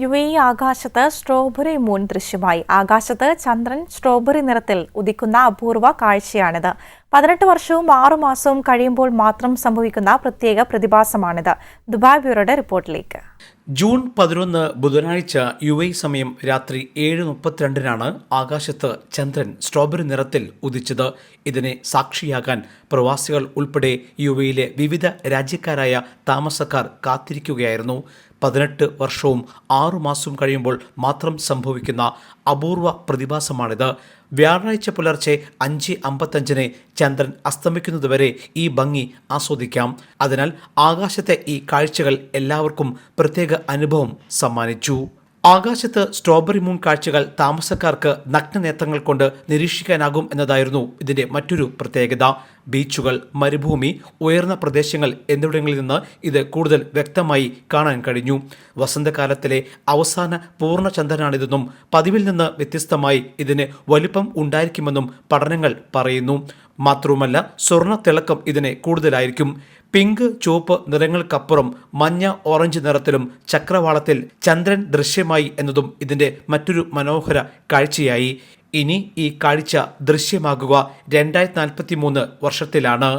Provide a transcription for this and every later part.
U A ആകാശത്ത് strawberry moon ദൃശ്യമായി. ആകാശത്ത് ചന്ദ്രൻ സ്ട്രോബെറി നിറത്തിൽ ഉദിക്കുന്ന അപൂർവ കാഴ്ചയാണിത്. പതിനെട്ട് വർഷവും ആറു മാസവും കഴിയുമ്പോൾ മാത്രം സംഭവിക്കുന്ന പ്രത്യേക പ്രതിഭാസമാണിത്. ദുബായ് ബ്യൂറോയുടെ റിപ്പോർട്ടിലേക്ക്. ജൂൺ പതിനൊന്ന് ബുധനാഴ്ച യു എ സമയം രാത്രി ഏഴ് മുപ്പത്തിരണ്ടിനാണ് ആകാശത്ത് ചന്ദ്രൻ സ്ട്രോബെറി നിറത്തിൽ ഉദിച്ചത്. ഇതിനെ സാക്ഷിയാകാൻ പ്രവാസികൾ ഉൾപ്പെടെ യു എയിലെ വിവിധ രാജ്യക്കാരായ താമസക്കാർ കാത്തിരിക്കുകയായിരുന്നു. പതിനെട്ട് വർഷവും ആറു മാസവും കഴിയുമ്പോൾ മാത്രം സംഭവിക്കുന്ന അപൂർവ പ്രതിഭാസമാണിത്. വ്യാഴാഴ്ച പുലർച്ചെ അഞ്ച് അമ്പത്തഞ്ചിന് ചന്ദ്രൻ അസ്തമിക്കുന്നതുവരെ ഈ ഭംഗി ആസ്വദിക്കാം. അതിനാൽ ആകാശത്തെ ഈ കാഴ്ചകൾ എല്ലാവർക്കും പ്രത്യേക അനുഭവം സമ്മാനിച്ചു. ആകാശത്ത് സ്ട്രോബെറി മൂൺ കാഴ്ചകൾ താമസക്കാർക്ക് നഗ്നനേത്രങ്ങൾ കൊണ്ട് നിരീക്ഷിക്കാനാകും എന്നതായിരുന്നു ഇതിന്റെ മറ്റൊരു പ്രത്യേകത. ബീച്ചുകൾ മരുഭൂമി ഉയർന്ന പ്രദേശങ്ങൾ എന്നിവിടങ്ങളിൽ നിന്ന് ഇത് കൂടുതൽ വ്യക്തമായി കാണാൻ കഴിഞ്ഞു. വസന്തകാലത്തിലെ അവസാന പൂർണചന്ദ്രനാണിതെന്നും പതിവിൽ നിന്ന് വ്യത്യസ്തമായി ഇതിന് വലിപ്പം ഉണ്ടായിരിക്കുമെന്നും പഠനങ്ങൾ പറയുന്നു. മാത്രവുമല്ല സ്വർണ തിളക്കം ഇതിന് കൂടുതലായിരിക്കും. പിങ്ക് ചുവപ്പ് നിറങ്ങൾക്കപ്പുറം മഞ്ഞ ഓറഞ്ച് നിറത്തിലും ചക്രവാളത്തിൽ ചന്ദ്രൻ ദൃശ്യമായി എന്നതും ഇതിന്റെ മറ്റൊരു മനോഹര കാഴ്ചയായി. ഇനി ഈ കാഴ്ച ദൃശ്യമാകുക രണ്ടായിരത്തി നാൽപ്പത്തി മൂന്ന് വർഷത്തിലാണ്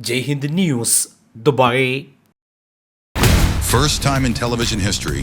Jaihind news Dubai. First time in television history,